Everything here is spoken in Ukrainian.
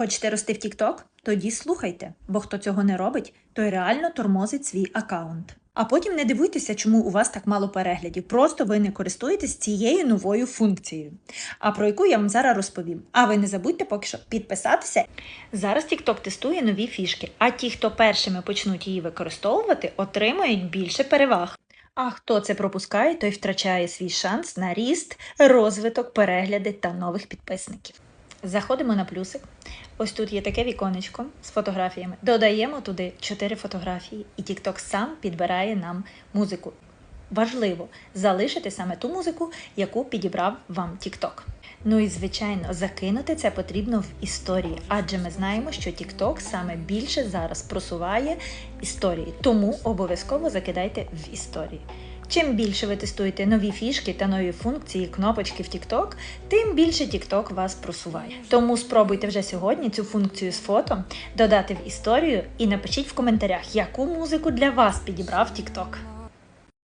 Хочете рости в TikTok? Тоді слухайте, бо хто цього не робить, той реально тормозить свій аккаунт. А потім не дивуйтеся, чому у вас так мало переглядів. Просто ви не користуєтесь цією новою функцією. А про яку я вам зараз розповім. А ви не забудьте поки що підписатися. Зараз TikTok тестує нові фішки, а ті, хто першими почнуть її використовувати, отримають більше переваг. А хто це пропускає, той втрачає свій шанс на ріст, розвиток, перегляди та нових підписників. Заходимо на плюсик. Ось тут є таке віконечко з фотографіями. Додаємо туди 4 фотографії, і TikTok сам підбирає нам музику. Важливо залишити саме ту музику, яку підібрав вам TikTok. Ну і звичайно, закинути це потрібно в історії, адже ми знаємо, що TikTok саме більше зараз просуває історії, тому обов'язково закидайте в історії. Чим більше ви тестуєте нові фішки та нові функції, кнопочки в TikTok, тим більше TikTok вас просуває. Тому спробуйте вже сьогодні цю функцію з фото додати в історію і напишіть в коментарях, яку музику для вас підібрав TikTok.